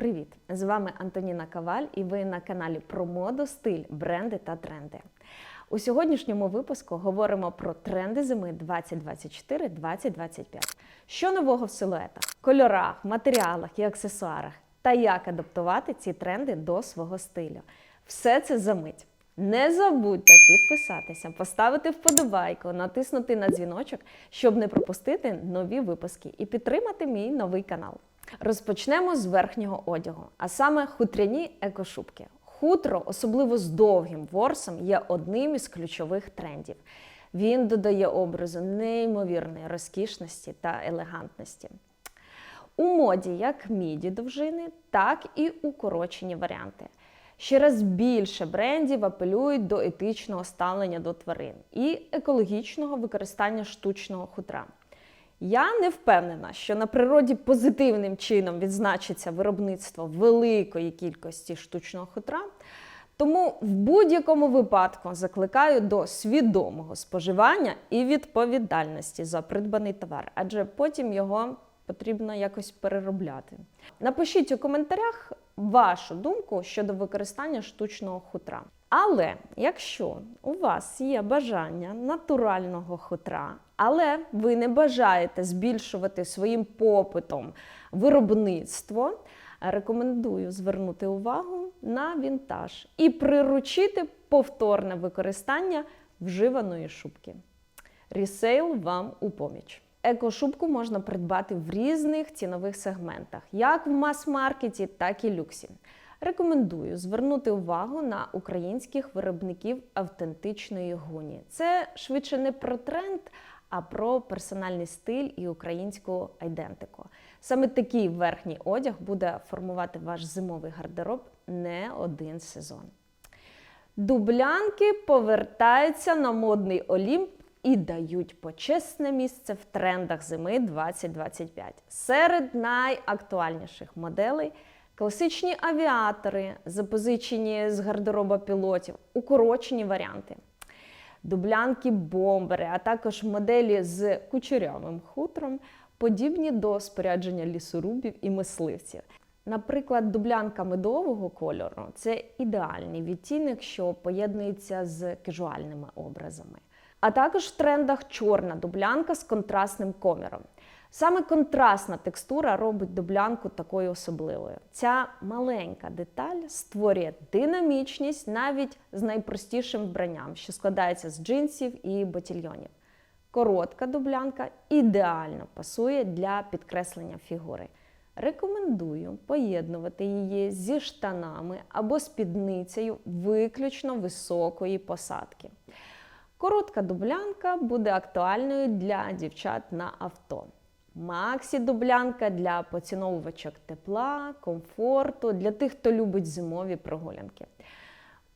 Привіт! З вами Антоніна Каваль, і ви на каналі про моду, стиль, бренди та тренди. У сьогоднішньому випуску говоримо про тренди зими 2024-2025. Що нового в силуетах, кольорах, матеріалах і аксесуарах, та як адаптувати ці тренди до свого стилю. Все це за мить. Не забудьте підписатися, поставити вподобайку, натиснути на дзвіночок, щоб не пропустити нові випуски і підтримати мій новий канал. Розпочнемо з верхнього одягу, а саме хутряні екошубки. Хутро, особливо з довгим ворсом, є одним із ключових трендів. Він додає образу неймовірної розкішності та елегантності. У моді як міді довжини, так і укорочені варіанти. Ще раз більше брендів апелюють до етичного ставлення до тварин і екологічного використання штучного хутра. Я не впевнена, що на природі позитивним чином відзначиться виробництво великої кількості штучного хутра. Тому в будь-якому випадку закликаю до свідомого споживання і відповідальності за придбаний товар, адже потім його потрібно якось переробляти. Напишіть у коментарях вашу думку щодо використання штучного хутра. Але якщо у вас є бажання натурального хутра, але ви не бажаєте збільшувати своїм попитом виробництво, рекомендую звернути увагу на вінтаж і приручити повторне використання вживаної шубки. Ресейл вам у поміч. Екошубку можна придбати в різних цінових сегментах, як в мас-маркеті, так і люксі. Рекомендую звернути увагу на українських виробників автентичної гуні. Це швидше не про тренд, а про персональний стиль і українську айдентику. Саме такий верхній одяг буде формувати ваш зимовий гардероб не один сезон. Дублянки повертаються на модний олімп і дають почесне місце в трендах зими 2025. Серед найактуальніших моделей класичні авіатори, запозичені з гардероба пілотів, укорочені варіанти. Дублянки бомбери, а також моделі з кучерявим хутром, подібні до спорядження лісорубів і мисливців. Наприклад, дублянка медового кольору це ідеальний відтінок, що поєднується з кежуальними образами. А також в трендах чорна дублянка з контрастним коміром. Саме контрастна текстура робить дублянку такою особливою. Ця маленька деталь створює динамічність навіть з найпростішим вбранням, що складається з джинсів і ботільйонів. Коротка дублянка ідеально пасує для підкреслення фігури. Рекомендую поєднувати її зі штанами або спідницею виключно високої посадки. Коротка дублянка буде актуальною для дівчат на авто. Максі дублянка для поціновувачок тепла, комфорту, для тих, хто любить зимові прогулянки.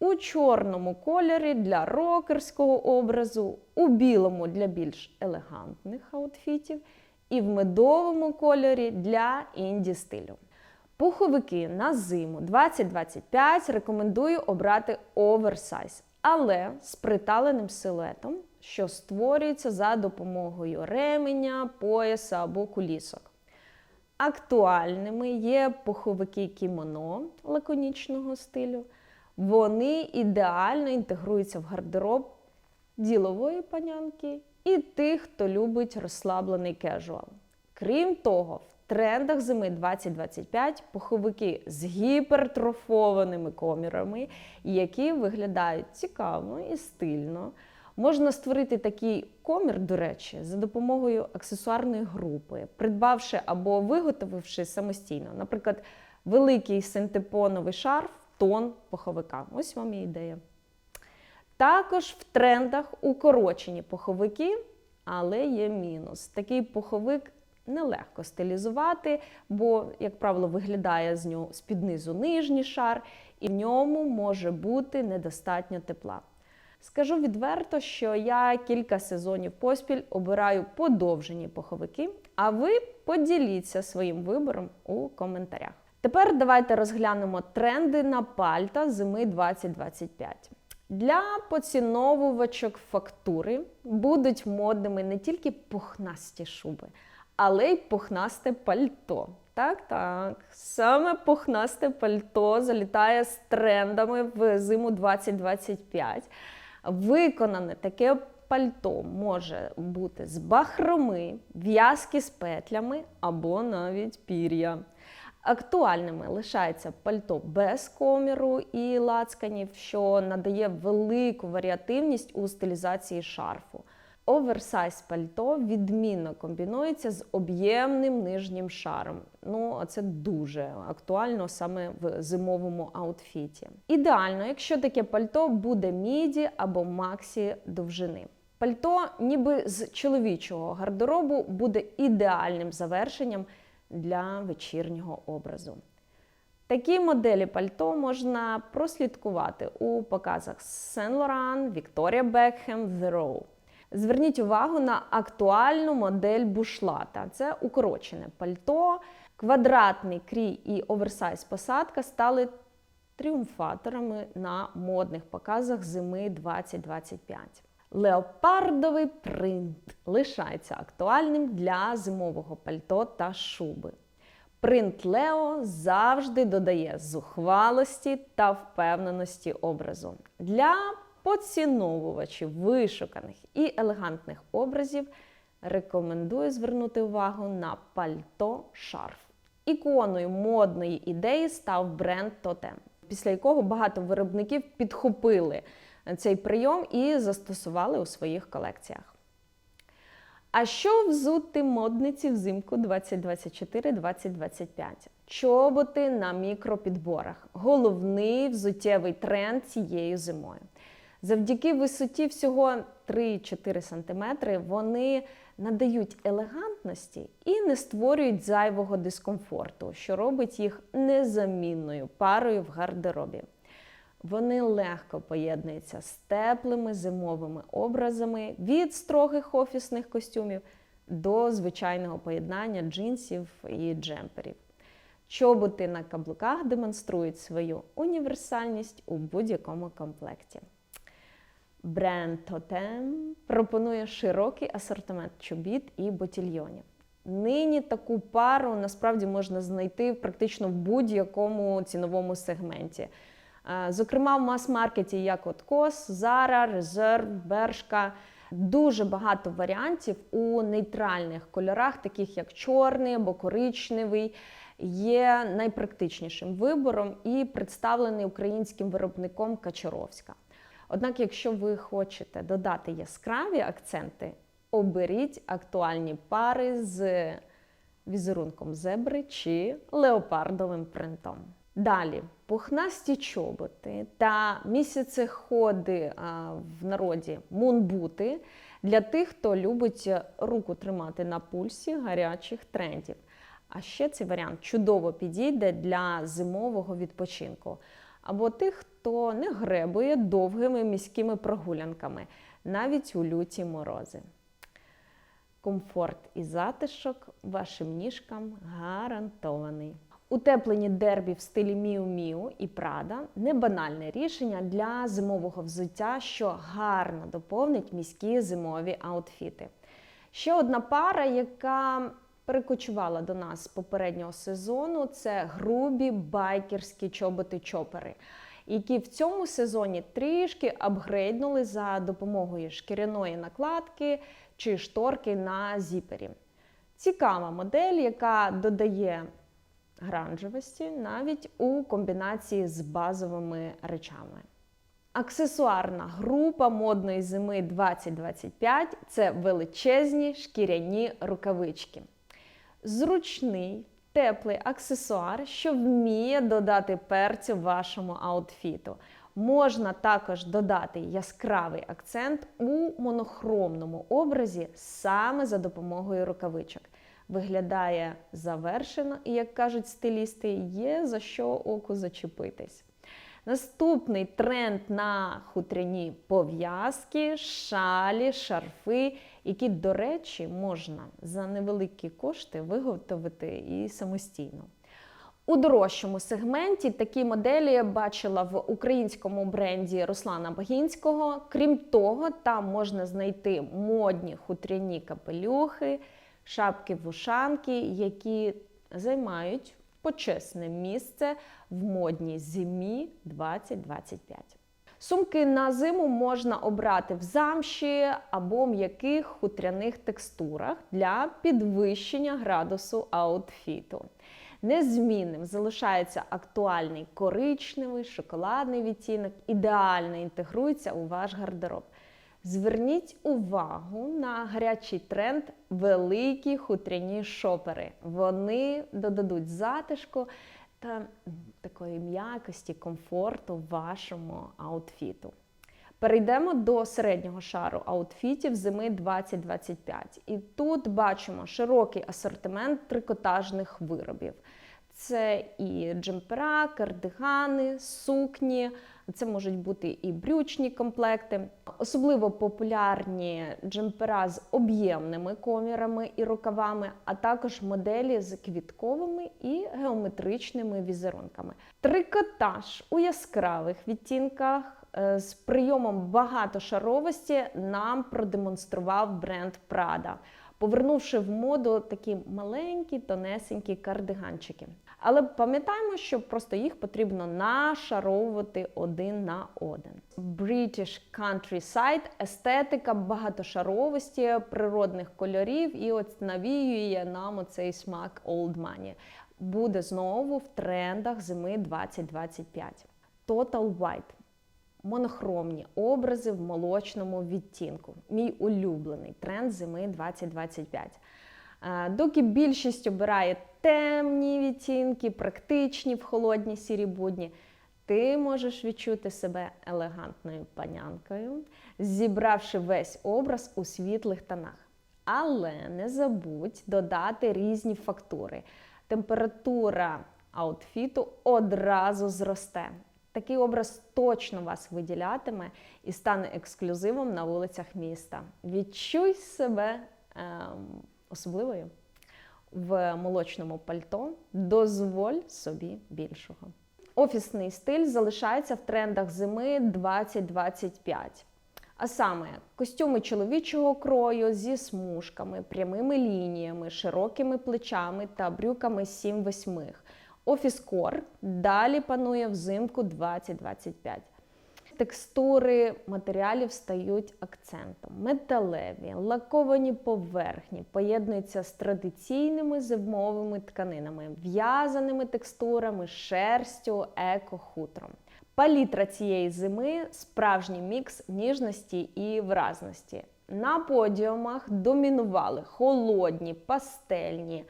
У чорному кольорі для рокерського образу, у білому для більш елегантних аутфітів і в медовому кольорі для інді стилю. Пуховики на зиму 2025 рекомендую обрати оверсайз, але з приталеним силуетом, що створюється за допомогою ременя, пояса або кулісок. Актуальними є пуховики кімоно лаконічного стилю. Вони ідеально інтегруються в гардероб ділової панянки і тих, хто любить розслаблений кежуал. Крім того, в трендах зими 2025 пуховики з гіпертрофованими комірами, які виглядають цікаво і стильно. Можна створити такий комір, до речі, за допомогою аксесуарної групи, придбавши або виготовивши самостійно, наприклад, великий синтепоновий шарф, тон пуховика. Ось вам і ідея. Також в трендах укорочені пуховики, але є мінус. Такий пуховик нелегко стилізувати, бо, як правило, виглядає з нього з-під низу нижній шар, і в ньому може бути недостатньо тепла. Скажу відверто, що я кілька сезонів поспіль обираю подовжені пуховики, а ви поділіться своїм вибором у коментарях. Тепер давайте розглянемо тренди на пальта зими 2025. Для поціновувачок фактури будуть модними не тільки пухнасті шуби, але й пухнасте пальто. Так, так. Саме пухнасте пальто залітає з трендами в зиму 2025. Виконане таке пальто може бути з бахроми, в'язки з петлями або навіть пір'я. Актуальними лишається пальто без коміру і лацканів, що надає велику варіативність у стилізації шарфу. Оверсайз пальто відмінно комбінується з об'ємним нижнім шаром. Ну, це дуже актуально саме в зимовому аутфіті. Ідеально, якщо таке пальто буде міді або максі довжини. Пальто, ніби з чоловічого гардеробу, буде ідеальним завершенням для вечірнього образу. Такі моделі пальто можна прослідкувати у показах Saint Laurent, Victoria Beckham, The Row. Зверніть увагу на актуальну модель бушлата. Це укорочене пальто, квадратний крій і оверсайз посадка стали тріумфаторами на модних показах зими 2025. Леопардовий принт лишається актуальним для зимового пальто та шуби. Принт Лео завжди додає зухвалості та впевненості образу. Для поціновувачів вишуканих і елегантних образів рекомендую звернути увагу на пальто шарф. Іконою модної ідеї став бренд Totem, після якого багато виробників підхопили цей прийом і застосували у своїх колекціях. А що взути модниці взимку 2024-2025? Чоботи на мікропідборах. Головний взуттєвий тренд цією зимою. Завдяки висоті всього 3-4 см вони надають елегантності і не створюють зайвого дискомфорту, що робить їх незамінною парою в гардеробі. Вони легко поєднуються з теплими зимовими образами від строгих офісних костюмів до звичайного поєднання джинсів і джемперів. Чоботи на каблуках демонструють свою універсальність у будь-якому комплекті. Бренд Totem пропонує широкий асортимент чобіт і ботільйонів. Нині таку пару насправді можна знайти практично в будь-якому ціновому сегменті. Зокрема, в мас-маркеті, як от Кос, Zara, Reserve, Бершка. Дуже багато варіантів у нейтральних кольорах, таких як чорний або коричневий, є найпрактичнішим вибором і представлений українським виробником Качаровська. Однак, якщо ви хочете додати яскраві акценти, оберіть актуальні пари з візерунком зебри чи леопардовим принтом. Далі пухнасті чоботи та місяцеходи в народі мунбути для тих, хто любить руку тримати на пульсі гарячих трендів. А ще цей варіант чудово підійде для зимового відпочинку. Або тих, хто не гребує довгими міськими прогулянками, навіть у люті морози. Комфорт і затишок вашим ніжкам гарантований. Утеплені дербі в стилі Міу Міу і Прада небанальне рішення для зимового взуття, що гарно доповнить міські зимові аутфіти. Ще одна пара, яка перекочувала до нас з попереднього сезону, це грубі байкерські чоботи-чопери, які в цьому сезоні трішки апгрейднули за допомогою шкіряної накладки чи шторки на зіпері. Цікава модель, яка додає гранжевості навіть у комбінації з базовими речами. Аксесуарна група модної зими 2025 це величезні шкіряні рукавички. Зручний, теплий аксесуар, що вміє додати перцю вашому аутфіту. Можна також додати яскравий акцент у монохромному образі саме за допомогою рукавичок виглядає завершено, і, як кажуть стилісти, є за що оку зачепитись. Наступний тренд на хутряні пов'язки, шалі, шарфи, які, до речі, можна за невеликі кошти виготовити і самостійно. У дорожчому сегменті такі моделі я бачила в українському бренді Руслана Багінського. Крім того, там можна знайти модні хутряні капелюхи, шапки-вушанки, які займають почесне місце в модній зимі 2025. Сумки на зиму можна обрати в замші або м'яких хутряних текстурах для підвищення градусу аутфіту. Незмінним залишається актуальний коричневий, шоколадний відтінок, ідеально інтегрується у ваш гардероб. Зверніть увагу на гарячий тренд великі хутряні шопери. Вони додадуть затишку та такої м'якості, комфорту вашому аутфіту. Перейдемо до середнього шару аутфітів зими 2025. І тут бачимо широкий асортимент трикотажних виробів. Це і джемпера, кардигани, сукні, це можуть бути і брючні комплекти. Особливо популярні джемпера з об'ємними комірами і рукавами, а також моделі з квітковими і геометричними візерунками. Трикотаж у яскравих відтінках е, з прийомом багатошаровості нам продемонстрував бренд Prada, повернувши в моду такі маленькі тонесенькі кардиганчики. Але пам'ятаємо, що просто їх потрібно нашаровувати один на один. British Countryside – естетика багатошаровості, природних кольорів, і от навіює нам оцей смак Old Money. Буде знову в трендах зими 2025. Total White монохромні образи в молочному відтінку. Мій улюблений тренд зими 2025. Е, Доки більшість обирає темні відтінки, практичні в холодні сірі будні, ти можеш відчути себе елегантною панянкою, зібравши весь образ у світлих тонах. Але не забудь додати різні фактури. Температура аутфіту одразу зросте. Такий образ точно вас виділятиме і стане ексклюзивом на вулицях міста. Відчуй себе ем, особливою в молочному пальто, дозволь собі більшого. Офісний стиль залишається в трендах зими 2025. А саме костюми чоловічого крою зі смужками, прямими лініями, широкими плечами та брюками 7-8. Офіс-кор далі панує взимку 2025. Текстури матеріалів стають акцентом. Металеві, лаковані поверхні поєднуються з традиційними зимовими тканинами, в'язаними текстурами, шерстю, еко-хутром. Палітра цієї зими справжній мікс ніжності і вразності. На подіумах домінували холодні, пастельні,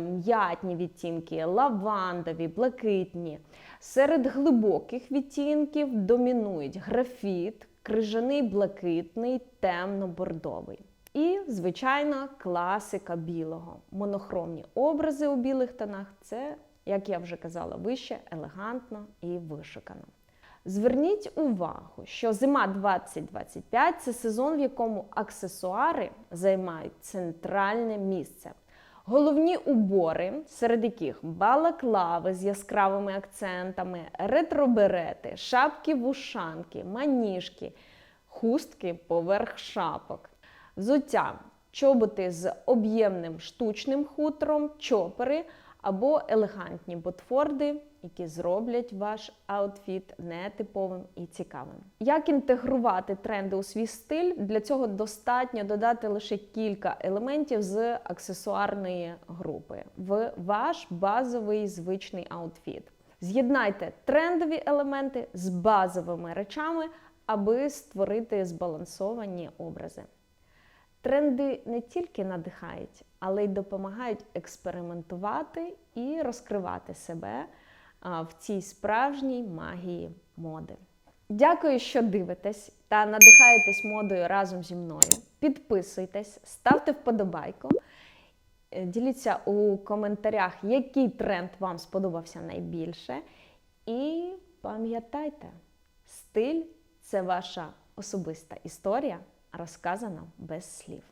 м'ятні відтінки, лавандові, блакитні. Серед глибоких відтінків домінують графіт, крижаний блакитний, темно-бордовий. І, звичайно, класика білого. Монохромні образи у білих тонах це, як я вже казала вище, елегантно і вишукано. Зверніть увагу, що зима 2025 це сезон, в якому аксесуари займають центральне місце. Головні убори, серед яких балаклави з яскравими акцентами, ретроберети, шапки-вушанки, маніжки, хустки поверх шапок, взуття, чоботи з об'ємним штучним хутром, чопери або елегантні ботфорди, які зроблять ваш аутфіт нетиповим і цікавим. Як інтегрувати тренди у свій стиль? Для цього достатньо додати лише кілька елементів з аксесуарної групи в ваш базовий звичний аутфіт. З'єднайте трендові елементи з базовими речами, аби створити збалансовані образи. Тренди не тільки надихають, але й допомагають експериментувати і розкривати себе в цій справжній магії моди. Дякую, що дивитесь та надихаєтесь модою разом зі мною. Підписуйтесь, ставте вподобайку. Е, Діліться у коментарях, який тренд вам сподобався найбільше. І пам'ятайте, стиль це ваша особиста історія, розказана без слів.